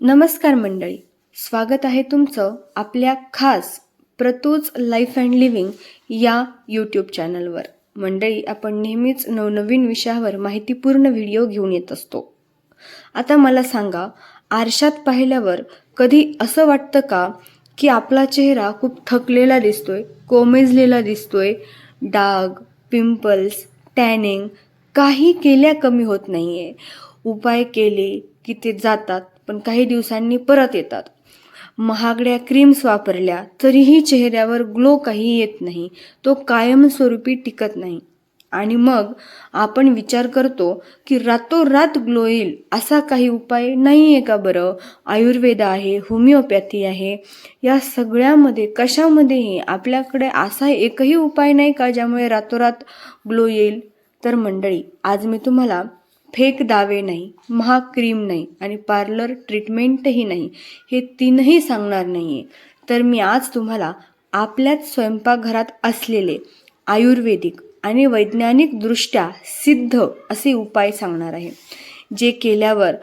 नमस्कार मंडळी. स्वागत आहे तुमचं आपल्या खास प्रतोज लाईफ अँड लिव्हिंग या यूट्यूब चॅनलवर मंडळी आपण नेहमीच नवनवीन विषयावर माहितीपूर्ण व्हिडिओ घेऊन येत असतो. आता मला सांगा आरशात पाहिल्यावर कधी असं वाटतं का की आपला चेहरा खूप थकलेला दिसतोय कोमेजलेला दिसतोय? डाग पिंपल्स टॅनिंग काही केल्या कमी होत नाही आहे उपाय केले की ते जातात पण काही दिवसांनी परत येतात. महागड्या क्रीम्स वापरल्या तरीही चेहऱ्यावर ग्लो काही येत नाही. तो कायमस्वरूपी टिकत नाही. आणि मग आपण विचार करतो की रातोरात ग्लो येईल असा काही उपाय नाही आहे का बरं? आयुर्वेद आहे होमिओपॅथी आहे. या सगळ्यामध्ये कशामध्येही आपल्याकडे असा एकही उपाय नाही का ज्यामुळे रातोरात ग्लो येईल? तर मंडळी आज मी तुम्हाला फेक दावे नाही महाग क्रीम नाही आणि पार्लर ट्रीटमेंटही नाही हे तीनही सांगणार नाही आहे तर मी आज तुम्हाला आपल्याच स्वयंपाकघरात असलेले आयुर्वेदिक आणि वैज्ञानिकदृष्ट्या सिद्ध असे उपाय सांगणार आहे जे केल्यावर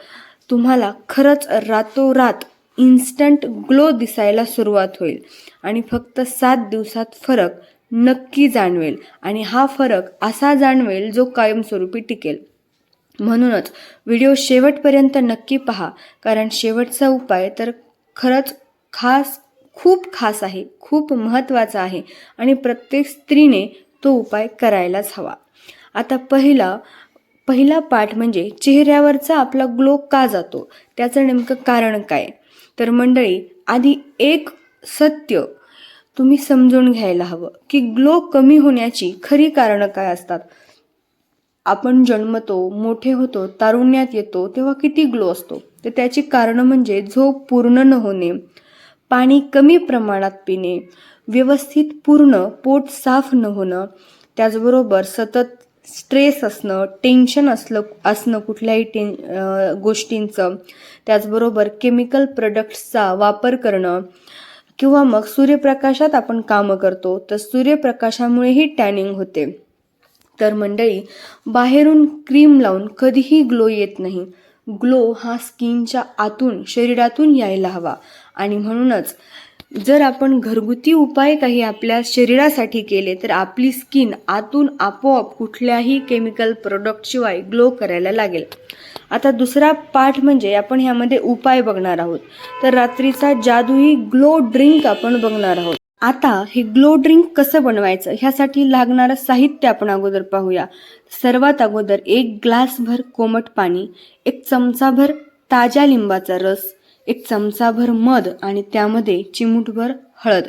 तुम्हाला खरंच रातोरात इन्स्टंट ग्लो दिसायला सुरुवात होईल आणि फक्त सात दिवसात फरक नक्की जाणवेल आणि हा फरक असा जाणवेल जो कायमस्वरूपी टिकेल. म्हणूनच व्हिडिओ शेवटपर्यंत नक्की पहा कारण शेवटचा उपाय तर खरंच खास खूप खास आहे खूप महत्त्वाचा आहे आणि प्रत्येक स्त्रीने तो उपाय करायलाच हवा. आता पहिला पहिला पाठ म्हणजे चेहऱ्यावरचा आपला ग्लो का जातो? त्याचं नेमकं कारण काय? तर मंडळी आधी एक सत्य तुम्ही समजून घ्यायला हवं की ग्लो कमी होण्याची खरी कारणं काय असतात? आपण जन्मतो मोठे होतो तारुण्यात येतो तेव्हा किती ग्लो असतो. तर त्याची कारणं म्हणजे झोप पूर्ण न होणे पाणी कमी प्रमाणात पिणे व्यवस्थित पूर्ण पोट साफ न होणं त्याचबरोबर सतत स्ट्रेस असणं टेन्शन असलं असणं कुठल्याही टेन गोष्टींचं त्याचबरोबर केमिकल प्रोडक्ट्सचा वापर करणं किंवा मग सूर्यप्रकाशात आपण कामं करतो तर सूर्यप्रकाशामुळेही टॅनिंग होते. तर मंडळी बाहेरून क्रीम लावून कधीही ग्लो येत नाही. ग्लो हा स्किनच्या आतून शरीरातून यायला हवा. आणि म्हणूनच जर आपण घरगुती उपाय काही आपल्या शरीरासाठी केले तर आपली स्किन आतून आपोआप कुठल्याही केमिकल प्रोडक्टशिवाय ग्लो करायला लागेल. आता दुसरा पाठ म्हणजे आपण ह्यामध्ये उपाय बघणार आहोत. तर रात्रीचा जादूही ग्लो ड्रिंक आपण बघणार आहोत. आता हे ग्लो ड्रिंक कसं बनवायचं ह्यासाठी लागणारं साहित्य आपण अगोदर पाहूया. सर्वात अगोदर एक ग्लासभर कोमट पाणी एक चमचाभर ताज्या लिंबाचा रस एक चमचाभर मध आणि त्यामध्ये चिमूटभर हळद.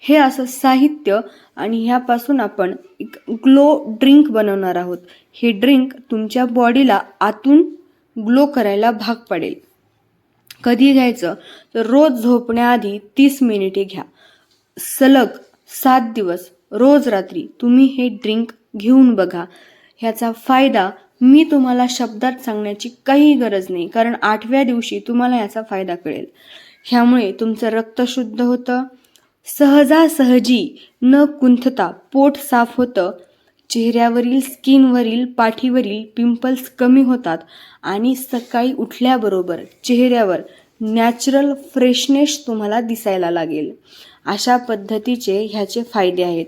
हे असं साहित्य आणि ह्यापासून आपण एक ग्लो ड्रिंक बनवणार आहोत. हे ड्रिंक तुमच्या बॉडीला आतून ग्लो करायला भाग पडेल. कधी घ्यायचं? तर रोज झोपण्याआधी तीस मिनिटे घ्या. सलग सात दिवस रोज रात्री तुम्ही हे ड्रिंक घेऊन बघा. ह्याचा फायदा मी तुम्हाला शब्दात सांगण्याची काही गरज नाही कारण आठव्या दिवशी तुम्हाला याचा फायदा कळेल. ह्यामुळे तुमचं रक्त शुद्ध होतं. सहजासहजी न कुंथता पोट साफ होतं. चेहऱ्यावरील स्किनवरील पाठीवरील पिंपल्स कमी होतात आणि सकाळी उठल्याबरोबर चेहऱ्यावर नॅचरल फ्रेशनेस तुम्हाला दिसायला लागेल. अशा पद्धतीचे ह्याचे फायदे आहेत.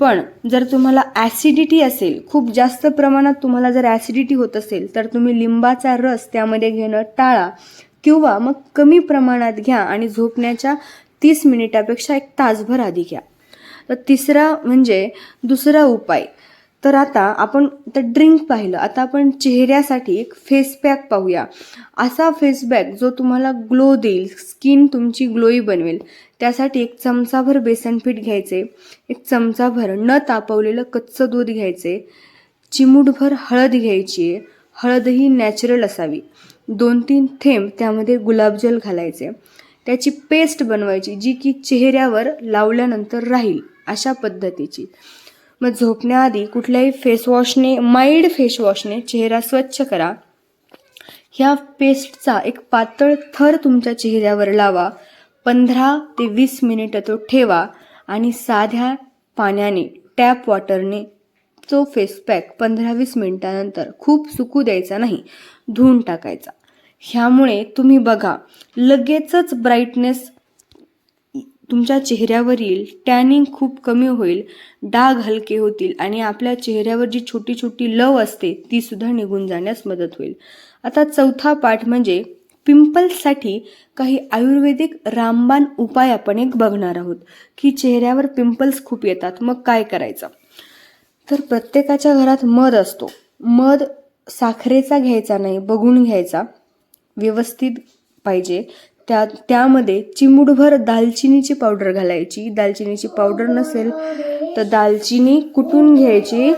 पण जर तुम्हाला ॲसिडिटी असेल खूप जास्त प्रमाणात तुम्हाला जर ॲसिडिटी होत असेल तर तुम्ही लिंबाचा रस त्यामध्ये घेणं टाळा किंवा मग कमी प्रमाणात घ्या आणि झोपण्याच्या तीस मिनिटापेक्षा एक तासभर आधी घ्या. तर तिसरा म्हणजे दुसरा उपाय तर आता आपण तर ड्रिंक पाहिलं. आता आपण चेहऱ्यासाठी एक फेस पॅक पाहूया. असा फेस पॅक जो तुम्हाला ग्लो देईल स्किन तुमची ग्लोई बनवेल. त्यासाठी एक चमचाभर बेसन पीठ घ्यायचे एक चमचाभर न तापवलेलं कच्चं दूध घ्यायचे चिमूटभर हळद घ्यायची आहे हळदही नॅचरल असावी. दोन तीन थेंब त्यामध्ये गुलाबजल घालायचे. त्याची पेस्ट बनवायची जी की चेहऱ्यावर लावल्यानंतर राहील अशा पद्धतीची. मग झोपण्याआधी कुठल्याही फेसवॉशने माइल्ड फेसवॉशने चेहरा स्वच्छ करा. ह्या पेस्टचा एक पातळ थर तुमच्या चेहऱ्यावर लावा. पंधरा ते वीस मिनिटं तो ठेवा आणि साध्या पाण्याने टॅप वॉटरने तो फेस पॅक पंधरा वीस मिनिटानंतर खूप सुकू द्यायचा नाही धुवून टाकायचा. ह्यामुळे तुम्ही बघा लगेचच ब्राईटनेस तुमच्या चेहऱ्यावरील टॅनिंग खूप कमी होईल डाग हलके होतील आणि आपल्या चेहऱ्यावर जी छोटी छोटी लव असते ती सुद्धा निघून जाण्यास मदत होईल. आता चौथा पाठ म्हणजे पिंपल्ससाठी काही आयुर्वेदिक रामबाण उपाय आपण एक बघणार आहोत की चेहऱ्यावर पिंपल्स खूप येतात. मग काय करायचं? तर प्रत्येकाच्या घरात मध असतो. मध साखरेचा घ्यायचा नाही बघून घ्यायचा. व्यवस्थित पाहिजे. त्या त्यामध्ये चिमूटभर दालचिनीची पावडर घालायची. दालचिनीची पावडर नसेल तर दालचिनी कुटून घ्यायची.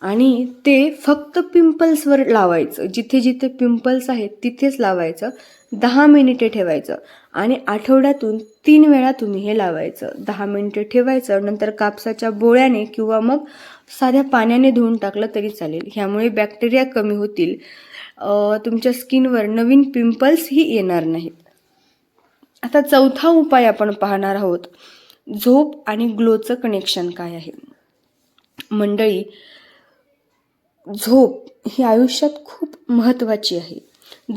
आणि ते फक्त पिंपल्सवर लावायचं. जिथे जिथे पिंपल्स आहेत तिथेच लावायचं. दहा मिनिटे ठेवायचं. आणि आठवड्यातून तीन वेळा तुम्ही हे लावायचं. दहा मिनिटे ठेवायचं. नंतर कापसाच्या बोळ्याने किंवा मग साध्या पाण्याने धुवून टाकलं तरी चालेल. ह्यामुळे बॅक्टेरिया कमी होतील. तुमच्या स्किनवर नवीन पिंपल्सही येणार नाहीत. आता चौथा उपाय आपण पाहणार आहोत. झोप आणि ग्लोचं कनेक्शन काय आहे? मंडळी झोप ही आयुष्यात खूप महत्त्वाची आहे.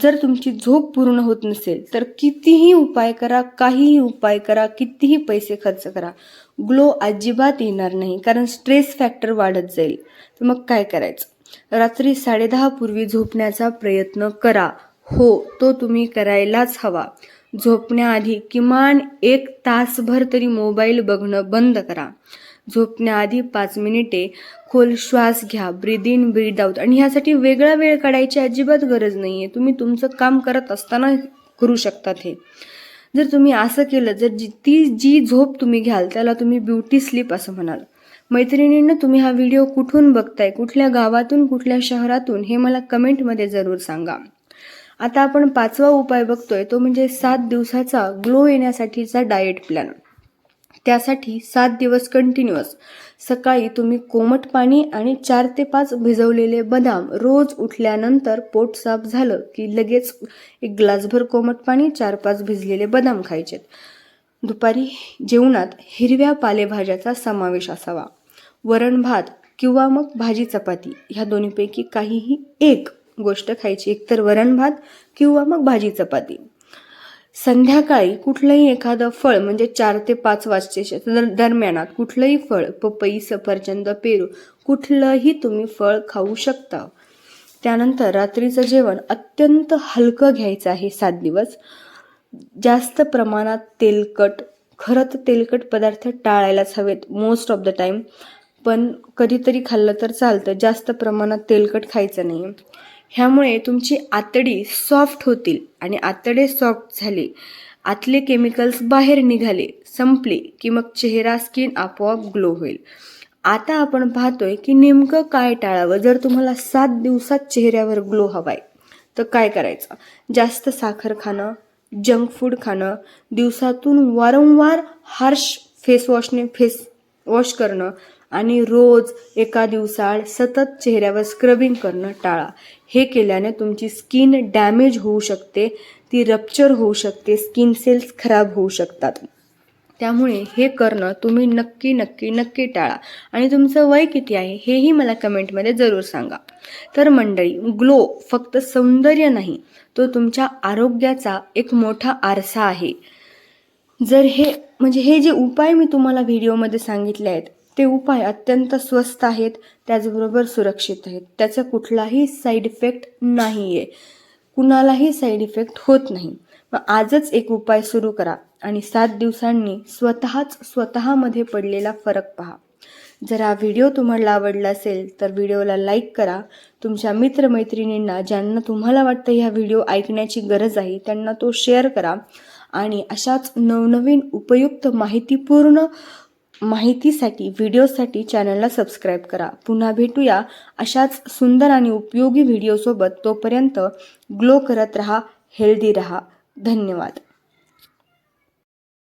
जर तुमची झोप पूर्ण होत नसेल तर कितीही उपाय करा काहीही उपाय करा कितीही पैसे खर्च करा ग्लो अजिबात येणार नाही कारण स्ट्रेस फॅक्टर वाढत जाईल. तर मग काय करायचं? रात्री साडेदहा पूर्वी झोपण्याचा प्रयत्न करा. हो तो तुम्ही करायलाच हवा. झोपण्याआधी किमान एक तासभर तरी मोबाईल बघणं बंद करा. झोपण्याआधी पाच मिनिटे खोल श्वास घ्या. Breathe in breathe out. आणि ह्यासाठी वेगळा वेळ काढायची अजिबात गरज नाही आहे तुम्ही तुमचं काम करत असताना करू शकतात हे. जर तुम्ही असं केलं जर जी ती जी झोप तुम्ही घ्याल त्याला तुम्ही ब्युटी स्लीप असं म्हणाल. मैत्रिणींना तुम्ही हा व्हिडिओ कुठून बघताय? कुठल्या गावातून कुठल्या शहरातून? हे मला कमेंटमध्ये जरूर सांगा. आता आपण पाचवा उपाय बघतोय तो म्हणजे सात दिवसाचा ग्लो येण्यासाठीचा डाएट प्लॅन. त्यासाठी सात दिवस कंटिन्युअस सकाळी तुम्ही कोमट पाणी आणि चार ते पाच भिजवलेले बदाम रोज उठल्यानंतर पोट साफ झालं की लगेच एक ग्लासभर कोमट पाणी चार पाच भिजलेले बदाम खायचेत. दुपारी जेवणात हिरव्या पालेभाज्याचा समावेश असावा. वरण भात किंवा मग भाजी चपाती ह्या दोन्हीपैकी काहीही एक गोष्ट खायची. एकतर वरण भात किंवा मग भाजी चपाती. संध्याकाळी कुठलंही एखादं फळ म्हणजे चार ते पाच वाजचे दरम्यानात कुठलंही फळ पपई सफरचंद पेरू कुठलंही तुम्ही फळ खाऊ शकता. त्यानंतर रात्रीचं जेवण अत्यंत हलकं घ्यायचं आहे सात दिवस. जास्त प्रमाणात तेलकट खरं तर तेलकट पदार्थ टाळायलाच हवेत मोस्ट ऑफ द टाईम पण कधीतरी खाल्लं तर चालतं जास्त प्रमाणात तेलकट खायचं नाही ह्यामुळे तुमची आतडी सॉफ्ट होतील आणि आतडे सॉफ्ट झाले. आतले केमिकल्स बाहेर निघाले संपले की मग चेहरा स्किन आपोआप ग्लो होईल. आता आपण पाहतोय की नेमकं काय टाळावं? जर तुम्हाला सात दिवसात चेहऱ्यावर ग्लो हवाय तर काय करायचं? जास्त साखर खाणं जंक फूड खाणं दिवसातून वारंवार हार्श फेसवॉशने फेस वॉश करणं आणि रोज एका दिवसाआड सतत चेहऱ्यावर स्क्रबिंग करणं टाळा. हे केल्याने तुमची स्किन डॅमेज होऊ शकते ती रप्चर होऊ शकते स्किन सेल्स खराब होऊ शकतात. त्यामुळे हे करणं तुम्ही नक्की नक्की नक्की टाळा. आणि तुमचं वय किती आहे हेही मला कमेंटमध्ये जरूर सांगा. तर मंडळी ग्लो फक्त सौंदर्य नाही तो तुमच्या आरोग्याचा एक मोठा आरसा आहे. जर हे म्हणजे हे जे उपाय मी तुम्हाला व्हिडिओमध्ये सांगितले आहेत ते उपाय अत्यंत स्वस्त आहेत त्याचबरोबर सुरक्षित आहेत. त्याचा कुठलाही साईड इफेक्ट नाही आहे कुणालाही साईड इफेक्ट होत नाही. मग आजच एक उपाय सुरू करा आणि सात दिवसांनी स्वतःच स्वतःमध्ये पडलेला फरक पहा. जर हा व्हिडिओ तुम्हाला आवडला असेल तर व्हिडिओला लाईक करा. तुमच्या मित्रमैत्रिणींना ज्यांना तुम्हाला वाटतं ह्या व्हिडिओ ऐकण्याची गरज आहे त्यांना तो शेअर करा. आणि अशाच नवनवीन उपयुक्त माहितीपूर्ण माहितीसाठी व्हिडिओसाठी चॅनलला सबस्क्राईब करा. पुन्हा भेटूया अशाच सुंदर आणि उपयोगी व्हिडिओसोबत. तोपर्यंत ग्लो करत रहा हेल्दी रहा. धन्यवाद.